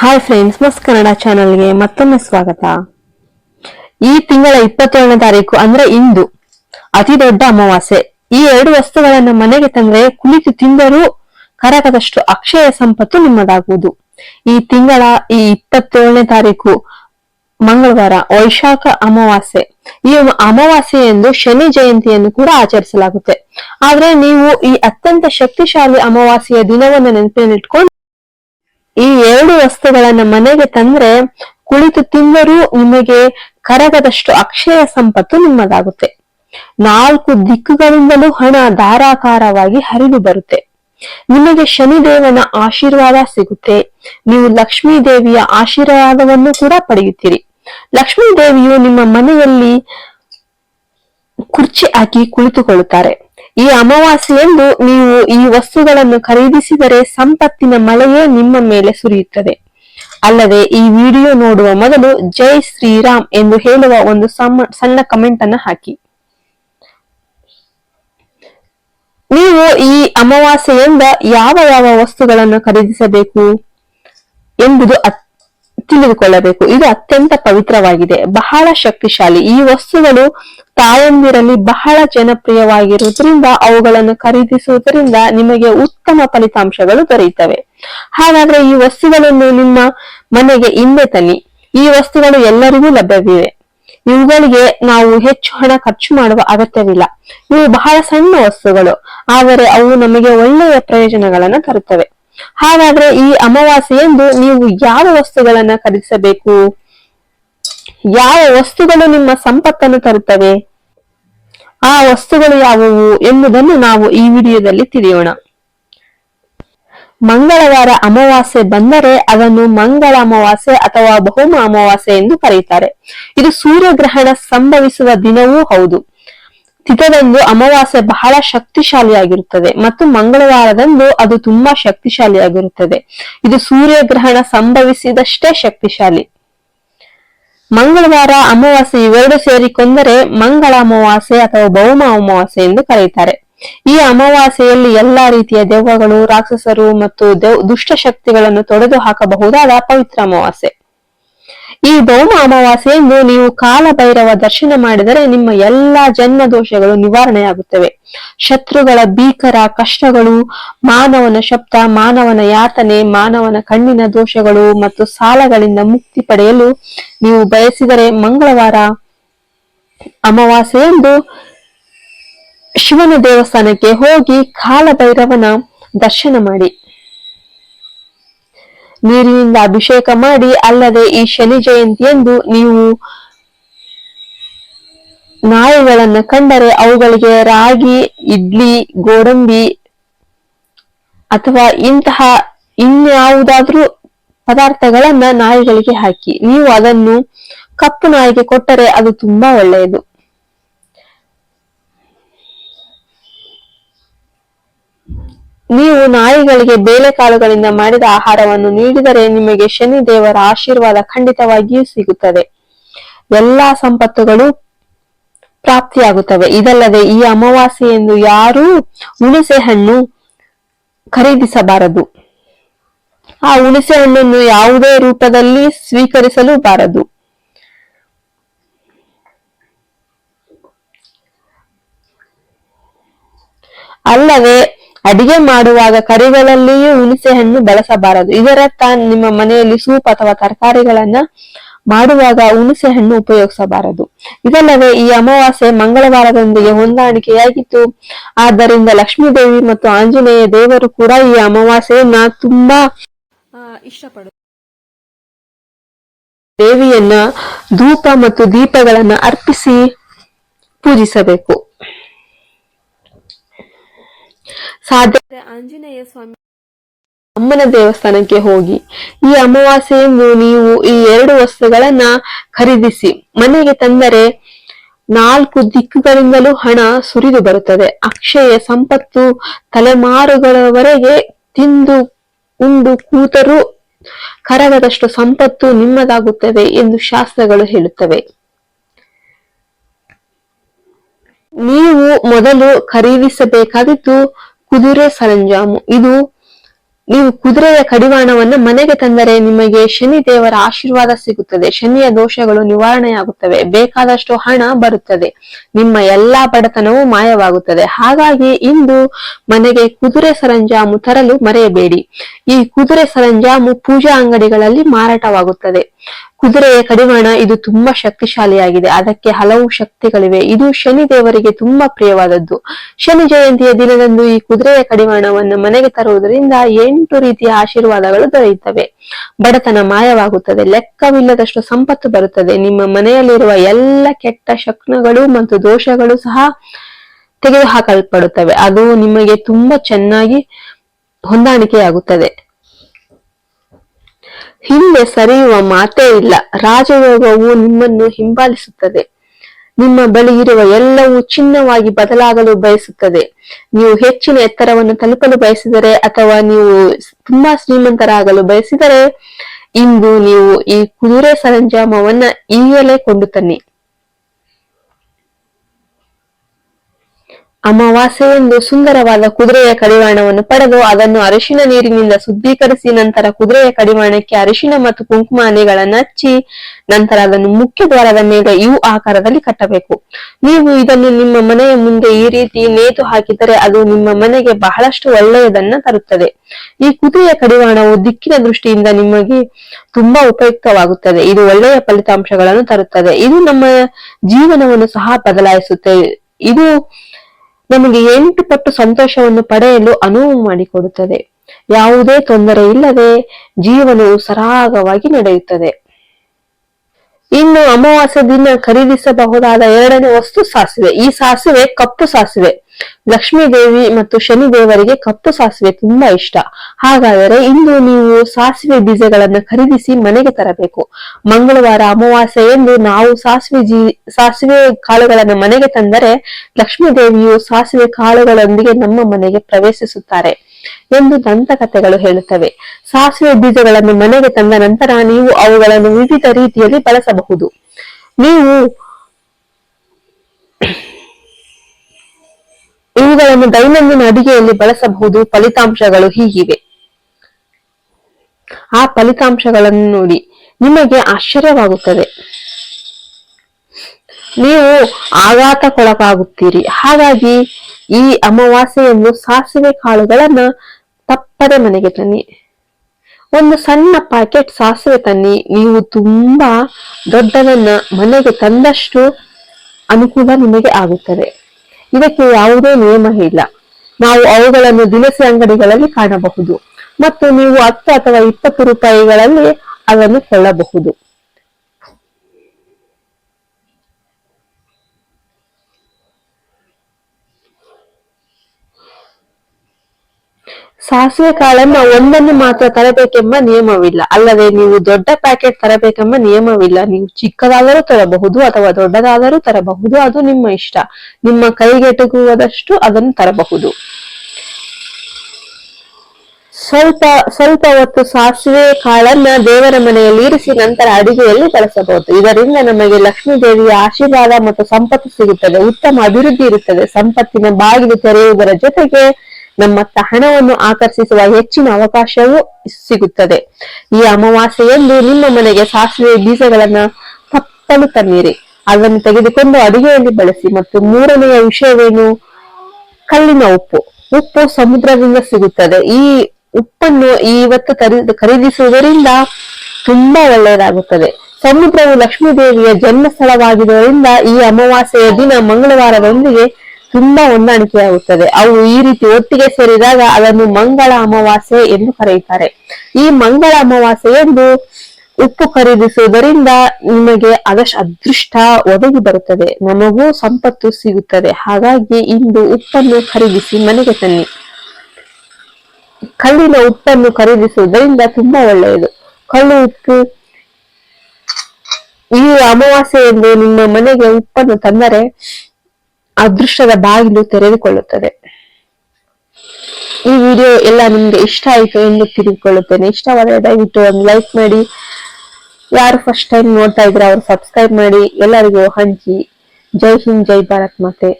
Hi friends ಮಸ್ ಕನ್ನಡ ಚಾನೆಲ್ಗೆ ಮತ್ತೊಮ್ಮೆ ಸ್ವಾಗತ. ಈ ತಿಂಗಳ ಇಪ್ಪತ್ತೇಳನೇ ತಾರೀಕು ಅಂದ್ರೆ ಇಂದು ಅತಿ ದೊಡ್ಡ ಅಮಾವಾಸ್ಯೆ. ಈ ಎರಡು ವಸ್ತುಗಳನ್ನ ಮನೆಗೆ ತಂದ್ರೆ ಕುಳಿತು ತಿಂದರೂ ಕರಕದಷ್ಟು ಅಕ್ಷಯ ಸಂಪತ್ತು ನಿಮ್ಮದಾಗುವುದು. ಈ ತಿಂಗಳ ಈ ಇಪ್ಪತ್ತೇಳನೇ ತಾರೀಕು ಮಂಗಳವಾರ ವೈಶಾಖ ಅಮಾವಾಸ್ಯೆ. ಈ ಅಮಾವಾಸ್ಯೆಯಂದು ಶನಿ ಜಯಂತಿಯನ್ನು ಕೂಡ ಆಚರಿಸಲಾಗುತ್ತೆ. ಆದ್ರೆ ನೀವು ಈ ಅತ್ಯಂತ ಶಕ್ತಿಶಾಲಿ ಅಮಾವಾಸ್ಯೆಯ ದಿನವನ್ನು ನೆನಪಿನಲ್ಲಿಟ್ಕೊಂಡು ಈ ಎರಡು ವಸ್ತುಗಳನ್ನ ಮನೆಗೆ ತಂದ್ರೆ ಕುಳಿತು ತಿಂದರೂ ನಿಮಗೆ ಕರಗದಷ್ಟು ಅಕ್ಷಯ ಸಂಪತ್ತು ನಿಮ್ಮದಾಗುತ್ತೆ. ನಾಲ್ಕು ದಿಕ್ಕುಗಳಿಂದಲೂ ಹಣ ಧಾರಾಕಾರವಾಗಿ ಹರಿದು ಬರುತ್ತೆ. ನಿಮಗೆ ಶನಿದೇವನ ಆಶೀರ್ವಾದ ಸಿಗುತ್ತೆ. ನೀವು ಲಕ್ಷ್ಮೀ ದೇವಿಯ ಆಶೀರ್ವಾದವನ್ನು ಕೂಡ ಪಡೆಯುತ್ತೀರಿ. ಲಕ್ಷ್ಮೀ ದೇವಿಯು ನಿಮ್ಮ ಮನೆಯಲ್ಲಿ ಕುರ್ಚಿ ಹಾಕಿ ಕುಳಿತುಕೊಳ್ಳುತ್ತಾರೆ. ಈ ಅಮಾವಾಸ್ಯೆಯಂದು ನೀವು ಈ ವಸ್ತುಗಳನ್ನು ಖರೀದಿಸಿದರೆ ಸಂಪತ್ತಿನ ಮಳೆಯೇ ನಿಮ್ಮ ಮೇಲೆ ಸುರಿಯುತ್ತದೆ. ಅಲ್ಲದೆ ಈ ವಿಡಿಯೋ ನೋಡುವ ಮೊದಲು ಜೈ ಶ್ರೀರಾಮ್ ಎಂದು ಹೇಳುವ ಒಂದು ಸಣ್ಣ ಕಮೆಂಟ್ ಅನ್ನು ಹಾಕಿ. ನೀವು ಈ ಅಮಾವಾಸ್ಯೆಯಿಂದ ಯಾವ ಯಾವ ವಸ್ತುಗಳನ್ನು ಖರೀದಿಸಬೇಕು ಎಂಬುದು ಅತ್- ತಿಳಿದುಕೊಳ್ಳಬೇಕು. ಇದು ಅತ್ಯಂತ ಪವಿತ್ರವಾಗಿದೆ. ಬಹಳ ಶಕ್ತಿಶಾಲಿ. ಈ ವಸ್ತುಗಳು ತಾಯಂದಿರಲ್ಲಿ ಬಹಳ ಜನಪ್ರಿಯವಾಗಿರುವುದರಿಂದ, ಅವುಗಳನ್ನು ಖರೀದಿಸುವುದರಿಂದ ನಿಮಗೆ ಉತ್ತಮ ಫಲಿತಾಂಶಗಳು ದೊರೆಯುತ್ತವೆ. ಹಾಗಾದ್ರೆ ಈ ವಸ್ತುಗಳನ್ನು ನಿಮ್ಮ ಮನೆಗೆ ಹಿಂದೆ ತನ್ನಿ. ಈ ವಸ್ತುಗಳು ಎಲ್ಲರಿಗೂ ಲಭ್ಯವಿವೆ. ಇವುಗಳಿಗೆ ನಾವು ಹೆಚ್ಚು ಹಣ ಖರ್ಚು ಮಾಡುವ ಅಗತ್ಯವಿಲ್ಲ. ಇವು ಬಹಳ ಸಣ್ಣ ವಸ್ತುಗಳು. ಆದರೆ ಅವು ನಮಗೆ ಒಳ್ಳೆಯ ಪ್ರಯೋಜನಗಳನ್ನು ತರುತ್ತವೆ. ಹಾಗಾದ್ರೆ ಈ ಅಮಾವಾಸ್ಯೆಯಂದು ನೀವು ಯಾವ ವಸ್ತುಗಳನ್ನ ಖರೀದಿಸಬೇಕು? ಯಾವ ವಸ್ತುಗಳು ನಿಮ್ಮ ಸಂಪತ್ತನ್ನು ತರುತ್ತವೆ? ಆ ವಸ್ತುಗಳು ಯಾವುವು ಎಂಬುದನ್ನು ನಾವು ಈ ವಿಡಿಯೋದಲ್ಲಿ ತಿಳಿಯೋಣ. ಮಂಗಳವಾರ ಅಮಾವಾಸ್ಯೆ ಬಂದರೆ ಅದನ್ನು ಮಂಗಳ ಅಮಾವಾಸ್ಯೆ ಅಥವಾ ಬಹುಮ ಅಮಾವಾಸ್ಯೆ ಎಂದು ಕರೆಯುತ್ತಾರೆ. ಇದು ಸೂರ್ಯಗ್ರಹಣ ಸಂಭವಿಸುವ ದಿನವೂ ಹೌದು. ತಿಥದಂದು ಅಮಾವಾಸ್ಯೆ ಬಹಳ ಶಕ್ತಿಶಾಲಿಯಾಗಿರುತ್ತದೆ ಮತ್ತು ಮಂಗಳವಾರದಂದು ಅದು ತುಂಬಾ ಶಕ್ತಿಶಾಲಿಯಾಗಿರುತ್ತದೆ. ಇದು ಸೂರ್ಯಗ್ರಹಣ ಸಂಭವಿಸಿದಷ್ಟೇ ಶಕ್ತಿಶಾಲಿ. ಮಂಗಳವಾರ ಅಮಾವಾಸ್ಯೆ ಇವೆರಡು ಸೇರಿಕೊಂಡರೆ ಮಂಗಳ ಅಮಾವಾಸ್ಯೆ ಅಥವಾ ಭೌಮ ಅಮಾವಾಸ್ಯೆ ಎಂದು ಕರೆಯುತ್ತಾರೆ. ಈ ಅಮಾವಾಸ್ಯೆಯಲ್ಲಿ ಎಲ್ಲಾ ರೀತಿಯ ದೆವ್ವಗಳು, ರಾಕ್ಷಸರು ಮತ್ತು ದುಷ್ಟ ಶಕ್ತಿಗಳನ್ನು ತೊಡೆದು ಹಾಕಬಹುದಾದ ಪವಿತ್ರ ಅಮಾವಾಸ್ಯೆ. ಈ ಭೌಮ ಅಮಾವಾಸ್ಯೆಯಂದು ನೀವು ಕಾಲಭೈರವ ದರ್ಶನ ಮಾಡಿದರೆ ನಿಮ್ಮ ಎಲ್ಲಾ ಜನ್ಮ ದೋಷಗಳು ನಿವಾರಣೆಯಾಗುತ್ತವೆ. ಶತ್ರುಗಳ ಭೀಕರ ಕಷ್ಟಗಳು, ಮಾನವನ ಶಬ್ದ, ಮಾನವನ ಯಾತನೆ, ಮಾನವನ ಕಣ್ಣಿನ ದೋಷಗಳು ಮತ್ತು ಸಾಲಗಳಿಂದ ಮುಕ್ತಿ ಪಡೆಯಲು ನೀವು ಬಯಸಿದರೆ ಮಂಗಳವಾರ ಅಮಾವಾಸ್ಯೆಯಂದು ಶಿವನ ದೇವಸ್ಥಾನಕ್ಕೆ ಹೋಗಿ ಕಾಲಭೈರವನ ದರ್ಶನ ಮಾಡಿ. ನೀರಿನಿಂದ ಅಭಿಷೇಕ ಮಾಡಿ ಅಲ್ಲದೆ ಈ ಶನಿ ಜಯಂತಿಯಂದು ನೀವು ನಾಯಿಗಳನ್ನ ಕಂಡರೆ ಅವುಗಳಿಗೆ ರಾಗಿ, ಇಡ್ಲಿ, ಗೋಡಂಬಿ ಅಥವಾ ಇಂತಹ ಇನ್ಯಾವುದಾದ್ರೂ ಪದಾರ್ಥಗಳನ್ನ ನಾಯಿಗಳಿಗೆ ಹಾಕಿ. ನೀವು ಅದನ್ನು ಕಪ್ಪು ನಾಯಿಗೆ ಕೊಟ್ಟರೆ ಅದು ತುಂಬಾ ಒಳ್ಳೆಯದು. ನೀವು ನಾಯಿಗಳಿಗೆ ಬೇಳೆಕಾಳುಗಳಿಂದ ಮಾಡಿದ ಆಹಾರವನ್ನು ನೀಡಿದರೆ ನಿಮಗೆ ಶನಿ ದೇವರ ಆಶೀರ್ವಾದ ಖಂಡಿತವಾಗಿಯೂ ಸಿಗುತ್ತದೆ. ಎಲ್ಲಾ ಸಂಪತ್ತುಗಳು ಪ್ರಾಪ್ತಿಯಾಗುತ್ತವೆ. ಇದಲ್ಲದೆ ಈ ಅಮಾವಾಸ್ಯೆಯೆಂದು ಯಾರೂ ಹುಣಸೆ ಹಣ್ಣು ಖರೀದಿಸಬಾರದು. ಆ ಹುಣಸೆ ಹಣ್ಣನ್ನು ಯಾವುದೇ ರೂಪದಲ್ಲಿ ಸ್ವೀಕರಿಸಲು ಬಾರದು ಅಲ್ಲದೆ ಅಡಿಗೆ ಮಾಡುವಾಗ ಕರಿಗಳಲ್ಲಿಯೂ ಹುಣಸೆ ಹಣ್ಣು ಬಳಸಬಾರದು. ಇದರರ್ಥ ನಿಮ್ಮ ಮನೆಯಲ್ಲಿ ಸೂಪ್ ಅಥವಾ ತರಕಾರಿಗಳನ್ನ ಮಾಡುವಾಗ ಹುಣಸೆ ಹಣ್ಣು ಉಪಯೋಗಿಸಬಾರದು. ಇದಲ್ಲದೆ ಈ ಅಮಾವಾಸ್ಯೆ ಮಂಗಳವಾರದೊಂದಿಗೆ ಹೊಂದಾಣಿಕೆಯಾಗಿತ್ತು. ಆದ್ದರಿಂದ ಲಕ್ಷ್ಮೀ ದೇವಿ ಮತ್ತು ಆಂಜನೇಯ ದೇವರು ಕೂಡ ಈ ಅಮಾವಾಸ್ಯೆಯನ್ನ ತುಂಬಾ ಇಷ್ಟಪಡ ದೇವಿಯನ್ನ ಧೂಪ ಮತ್ತು ದೀಪಗಳನ್ನ ಅರ್ಪಿಸಿ ಪೂಜಿಸಬೇಕು. ಸಾಧ್ಯ ಆಂಜನೇಯ ಸ್ವಾಮಿ ಅಮ್ಮನ ದೇವಸ್ಥಾನಕ್ಕೆ ಹೋಗಿ. ಈ ಅಮಾವಾಸ್ಯೆಯಂದು ನೀವು ಈ ಎರಡು ವಸ್ತುಗಳನ್ನ ಖರೀದಿಸಿ. ಮನೆಗೆ ತಂದರೆ ನಾಲ್ಕು ದಿಕ್ಕುಗಳಿಂದಲೂ ಹಣ ಸುರಿದು ಬರುತ್ತದೆ. ಅಕ್ಷಯ ಸಂಪತ್ತು ತಲೆಮಾರುಗಳವರೆಗೆ ತಿಂದು ಉಂಡು ಕೂತರೂ ಕರಗದಷ್ಟು ಸಂಪತ್ತು ನಿಮ್ಮದಾಗುತ್ತದೆ ಎಂದು ಶಾಸ್ತ್ರಗಳು ಹೇಳುತ್ತವೆ. ನೀವು ಮೊದಲು ಖರೀದಿಸಬೇಕಾದಿದ್ದು ಕುದುರೆ ಸರಂಜಾಮು. ಇದು ನೀವು ಕುದುರೆಯ ಕಡಿವಾಣವನ್ನು ಮನೆಗೆ ತಂದರೆ ನಿಮಗೆ ಶನಿ ದೇವರ ಆಶೀರ್ವಾದ ಸಿಗುತ್ತದೆ. ಶನಿಯ ದೋಷಗಳು ನಿವಾರಣೆಯಾಗುತ್ತವೆ. ಬೇಕಾದಷ್ಟು ಹಣ ಬರುತ್ತದೆ. ನಿಮ್ಮ ಎಲ್ಲಾ ಬಡತನವೂ ಮಾಯವಾಗುತ್ತದೆ. ಹಾಗಾಗಿ ಇಂದು ಮನೆಗೆ ಕುದುರೆ ಸರಂಜಾಮು ತರಲು ಮರೆಯಬೇಡಿ. ಈ ಕುದುರೆ ಸರಂಜಾಮು ಪೂಜಾ ಅಂಗಡಿಗಳಲ್ಲಿ ಮಾರಾಟವಾಗುತ್ತದೆ. ಕುದುರೆಯ ಕಡಿವಾಣ ಇದು ತುಂಬಾ ಶಕ್ತಿಶಾಲಿಯಾಗಿದೆ. ಅದಕ್ಕೆ ಹಲವು ಶಕ್ತಿಗಳಿವೆ. ಇದು ಶನಿ ದೇವರಿಗೆ ತುಂಬಾ ಪ್ರಿಯವಾದದ್ದು. ಶನಿ ಜಯಂತಿಯ ದಿನದಂದು ಈ ಕುದುರೆಯ ಕಡಿವಾಣವನ್ನು ಮನೆಗೆ ತರುವುದರಿಂದ ಎಂಟು ರೀತಿಯ ಆಶೀರ್ವಾದಗಳು ದೊರೆಯುತ್ತವೆ. ಬಡತನ ಮಾಯವಾಗುತ್ತದೆ. ಲೆಕ್ಕವಿಲ್ಲದಷ್ಟು ಸಂಪತ್ತು ಬರುತ್ತದೆ. ನಿಮ್ಮ ಮನೆಯಲ್ಲಿರುವ ಎಲ್ಲ ಕೆಟ್ಟ ಶಕ್ನಗಳು ಮತ್ತು ದೋಷಗಳು ಸಹ ತೆಗೆದುಹಾಕಲ್ಪಡುತ್ತವೆ. ಅದು ನಿಮಗೆ ತುಂಬಾ ಚೆನ್ನಾಗಿ ಹೊಂದಾಣಿಕೆಯಾಗುತ್ತದೆ. ಹಿಂದೆ ಸರಿಯುವ ಮಾತೇ ಇಲ್ಲ. ರಾಜಯೋಗವು ನಿಮ್ಮನ್ನು ಹಿಂಬಾಲಿಸುತ್ತದೆ. ನಿಮ್ಮ ಬಳಿ ಇರುವ ಎಲ್ಲವೂ ಚಿನ್ನವಾಗಿ ಬದಲಾಗಲು ಬಯಸುತ್ತದೆ. ನೀವು ಹೆಚ್ಚಿನ ಎತ್ತರವನ್ನು ತಲುಪಲು ಬಯಸಿದರೆ ಅಥವಾ ನೀವು ತುಂಬಾ ಶ್ರೀಮಂತರಾಗಲು ಬಯಸಿದರೆ ಇಂದು ನೀವು ಈ ಕುದುರೆ ಸರಂಜಾಮವನ್ನ ಈಗಲೇ ಕೊಂಡು ತನ್ನಿ ಅಮಾವಾಸ್ಯೆಯೆಂದು ಸುಂದರವಾದ ಕುದುರೆಯ ಕಡಿವಾಣವನ್ನು ಪಡೆದು ಅದನ್ನು ಅರಿಶಿನ ನೀರಿನಿಂದ ಶುದ್ಧೀಕರಿಸಿ ನಂತರ ಕುದುರೆಯ ಕಡಿವಾಣಕ್ಕೆ ಅರಿಶಿನ ಮತ್ತು ಕುಂಕುಮ ಹನಿಗಳನ್ನು ಹಚ್ಚಿ ನಂತರ ಅದನ್ನು ಮುಖ್ಯ ದ್ವಾರದ ಮೇಲೆ ಯು ಆಕಾರದಲ್ಲಿ ಕಟ್ಟಬೇಕು. ನೀವು ಇದನ್ನು ನಿಮ್ಮ ಮನೆಯ ಮುಂದೆ ಈ ರೀತಿ ನೇತು ಹಾಕಿದರೆ ಅದು ನಿಮ್ಮ ಮನೆಗೆ ಬಹಳಷ್ಟು ಒಳ್ಳೆಯದನ್ನ ತರುತ್ತದೆ. ಈ ಕುದುರೆಯ ಕಡಿವಾಣವು ದಿಕ್ಕಿನ ದೃಷ್ಟಿಯಿಂದ ನಿಮಗೆ ತುಂಬಾ ಉಪಯುಕ್ತವಾಗುತ್ತದೆ. ಇದು ಒಳ್ಳೆಯ ಫಲಿತಾಂಶಗಳನ್ನು ತರುತ್ತದೆ. ಇದು ನಮ್ಮ ಜೀವನವನ್ನು ಸಹ ಬದಲಾಯಿಸುತ್ತದೆ ಇದು ನಮಗೆ ಎಂಟು ಪಟ್ಟು ಸಂತೋಷವನ್ನು ಪಡೆಯಲು ಅನುವು ಮಾಡಿಕೊಡುತ್ತದೆ. ಯಾವುದೇ ತೊಂದರೆ ಇಲ್ಲದೆ ಜೀವನವು ಸರಾಗವಾಗಿ ನಡೆಯುತ್ತದೆ. ಇನ್ನು ಅಮಾವಾಸ್ಯ ದಿನ ಖರೀದಿಸಬಹುದಾದ ಎರಡನೇ ವಸ್ತು ಸಾಸಿವೆ. ಈ ಸಾಸಿವೆ ಕಪ್ಪು ಸಾಸಿವೆ. ಲಕ್ಷ್ಮೀ ದೇವಿ ಮತ್ತು ಶನಿ ದೇವರಿಗೆ ಕಪ್ಪು ಸಾಸಿವೆ ತುಂಬಾ ಇಷ್ಟ. ಹಾಗಾದರೆ ಇಂದು ನೀವು ಸಾಸಿವೆ ಬೀಜಗಳನ್ನು ಖರೀದಿಸಿ ಮನೆಗೆ ತರಬೇಕು. ಮಂಗಳವಾರ ಅಮಾವಾಸ್ಯೆ ಎಂದು ನಾವು ಸಾಸಿವೆ ಜೀ, ಸಾಸಿವೆ ಕಾಳುಗಳನ್ನು ಮನೆಗೆ ತಂದರೆ ಲಕ್ಷ್ಮೀ ದೇವಿಯು ಸಾಸಿವೆ ಕಾಳುಗಳೊಂದಿಗೆ ನಮ್ಮ ಮನೆಗೆ ಪ್ರವೇಶಿಸುತ್ತಾರೆ ಎಂದು ದಂತಕಥೆಗಳು ಹೇಳುತ್ತವೆ. ಸಾಸಿವೆ ಬೀಜಗಳನ್ನು ಮನೆಗೆ ತಂದ ನಂತರ ನೀವು ಅವುಗಳನ್ನು ವಿವಿಧ ರೀತಿಯಲ್ಲಿ ಬಳಸಬಹುದು. ನೀವು ಇವುಗಳನ್ನು ದೈನಂದಿನ ಅಡಿಗೆಯಲ್ಲಿ ಬಳಸಬಹುದು. ಫಲಿತಾಂಶಗಳು ಹೀಗಿವೆ. ಆ ಫಲಿತಾಂಶಗಳನ್ನು ನೋಡಿ. ನಿಮಗೆ ಆಶ್ಚರ್ಯವಾಗುತ್ತದೆ. ನೀವು ಆಘಾತಕ್ಕೊಳಗಾಗುತ್ತೀರಿ. ಹಾಗಾಗಿ ಈ ಅಮಾವಾಸ್ಯೆಯನ್ನು ಸಾಸಿವೆ ಕಾಳುಗಳನ್ನ ತಪ್ಪದೆ ಮನೆಗೆ ತನ್ನಿ. ಒಂದು ಸಣ್ಣ ಪ್ಯಾಕೆಟ್ ಸಾಸಿವೆ ತನ್ನಿ. ನೀವು ತುಂಬಾ ದೊಡ್ಡದನ್ನ ಮನೆಗೆ ತಂದಷ್ಟು ಅನುಕೂಲ ನಿಮಗೆ ಆಗುತ್ತದೆ. ಇದಕ್ಕೆ ಯಾವುದೇ ನಿಯಮ ಇಲ್ಲ. ನಾವು ಅವುಗಳನ್ನು ದಿನಸಿ ಅಂಗಡಿಗಳಲ್ಲಿ ಕಾಣಬಹುದು. ಮತ್ತು ನೀವು ಹತ್ತು ಅಥವಾ ಇಪ್ಪತ್ತು ರೂಪಾಯಿಗಳಲ್ಲಿ ಅದನ್ನು ಕೊಳ್ಳಬಹುದು. ಸಾಸಿವೆ ಕಾಳನ್ನ ಒಂದನ್ನು ಮಾತ್ರ ತರಬೇಕೆಂಬ ನಿಯಮವಿಲ್ಲ. ಅಲ್ಲದೆ ನೀವು ದೊಡ್ಡ ಪ್ಯಾಕೆಟ್ ತರಬೇಕೆಂಬ ನಿಯಮವಿಲ್ಲ. ನೀವು ಚಿಕ್ಕದಾದರೂ ತರಬಹುದು ಅಥವಾ ದೊಡ್ಡದಾದರೂ ತರಬಹುದು. ಅದು ನಿಮ್ಮ ಇಷ್ಟ. ನಿಮ್ಮ ಕೈಗೆಟುಕುವುದಷ್ಟು ಅದನ್ನು ತರಬಹುದು. ಸ್ವಲ್ಪ ಸ್ವಲ್ಪ ಹೊತ್ತು ಸಾಸಿವೆ ಕಾಳನ್ನ ದೇವರ ಮನೆಯಲ್ಲಿ ಇರಿಸಿ ನಂತರ ಅಡಿಗೆಯಲ್ಲಿ ಬಳಸಬಹುದು. ಇದರಿಂದ ನಮಗೆ ಲಕ್ಷ್ಮೀ ದೇವಿಯ ಆಶೀರ್ವಾದ ಮತ್ತು ಸಂಪತ್ತು ಸಿಗುತ್ತದೆ. ಉತ್ತಮ ಅಭಿವೃದ್ಧಿ ಇರುತ್ತದೆ. ಸಂಪತ್ತಿನ ಬಾಗಿಲು ತೆರೆಯುವುದರ ಜೊತೆಗೆ ನಮ್ಮತ್ತ ಹಣವನ್ನು ಆಕರ್ಷಿಸುವ ಹೆಚ್ಚಿನ ಅವಕಾಶವೂ ಸಿಗುತ್ತದೆ. ಈ ಅಮಾವಾಸ್ಯೆಯಂದು ನಿಮ್ಮ ಮನೆಗೆ ಸಾಸಿವೆ ಬೀಜಗಳನ್ನ ತಪ್ಪಲು ತನ್ನಿರಿ. ಅದನ್ನು ತೆಗೆದುಕೊಂಡು ಅಡುಗೆಯಲ್ಲಿ ಬಳಸಿ ಮತ್ತು ಮೂರನೆಯ ವಿಷಯವೇನು? ಕಲ್ಲಿನ ಉಪ್ಪು. ಉಪ್ಪು ಸಮುದ್ರದಿಂದ ಸಿಗುತ್ತದೆ. ಈ ಉಪ್ಪನ್ನು ಇವತ್ತು ಖರೀದಿಸುವುದರಿಂದ ತುಂಬಾ ಒಳ್ಳೆಯದಾಗುತ್ತದೆ. ಸಮುದ್ರವು ಲಕ್ಷ್ಮೀ ದೇವಿಯ ಜನ್ಮ ಸ್ಥಳವಾಗಿರುವುದರಿಂದ ಈ ಅಮಾವಾಸ್ಯೆಯ ದಿನ ಮಂಗಳವಾರದೊಂದಿಗೆ ತುಂಬಾ ಹೊಂದಾಣಿಕೆಯಾಗುತ್ತದೆ. ಅವು ಈ ರೀತಿ ಒಟ್ಟಿಗೆ ಸೇರಿದಾಗ ಅದನ್ನು ಮಂಗಳ ಅಮಾವಾಸ್ಯೆ ಎಂದು ಕರೆಯುತ್ತಾರೆ. ಈ ಮಂಗಳ ಅಮಾವಾಸ್ಯೆ ಎಂದು ಉಪ್ಪು ಖರೀದಿಸುವುದರಿಂದ ನಿಮಗೆ ಅದಷ್ಟು ಅದೃಷ್ಟ ಒದಗಿ ಬರುತ್ತದೆ. ನಮಗೂ ಸಂಪತ್ತು ಸಿಗುತ್ತದೆ. ಹಾಗಾಗಿ ಇಂದು ಉಪ್ಪನ್ನು ಖರೀದಿಸಿ ಮನೆಗೆ ತನ್ನಿ. ಕಲ್ಲಿನ ಉಪ್ಪನ್ನು ಖರೀದಿಸುವುದರಿಂದ ತುಂಬಾ ಒಳ್ಳೆಯದು. ಕಳ್ಳು ಉಪ್ಪು, ಈ ಅಮಾವಾಸ್ಯೆ ಎಂದು ನಿಮ್ಮ ಮನೆಗೆ ಉಪ್ಪನ್ನು ತಂದರೆ ಅದೃಷ್ಟದ ಬಾಗಿಲು ತೆರೆದುಕೊಳ್ಳುತ್ತದೆ. ಈ ವಿಡಿಯೋ ಎಲ್ಲ ನಿಮ್ಗೆ ಇಷ್ಟ ಆಯ್ತು ಎಂದು ತಿಳಿದುಕೊಳ್ಳುತ್ತೇನೆ. ಇಷ್ಟವಾದರೆ ದಯವಿಟ್ಟು ಒಂದು ಲೈಕ್ ಮಾಡಿ. ಯಾರು ಫಸ್ಟ್ ಟೈಮ್ ನೋಡ್ತಾ ಇದ್ರೆ ಅವ್ರು ಸಬ್ಸ್ಕ್ರೈಬ್ ಮಾಡಿ. ಎಲ್ಲರಿಗೂ ಹಂಚಿ. ಜೈ ಹಿಂದ್, ಜೈ ಭಾರತ್ ಮಾತೆ.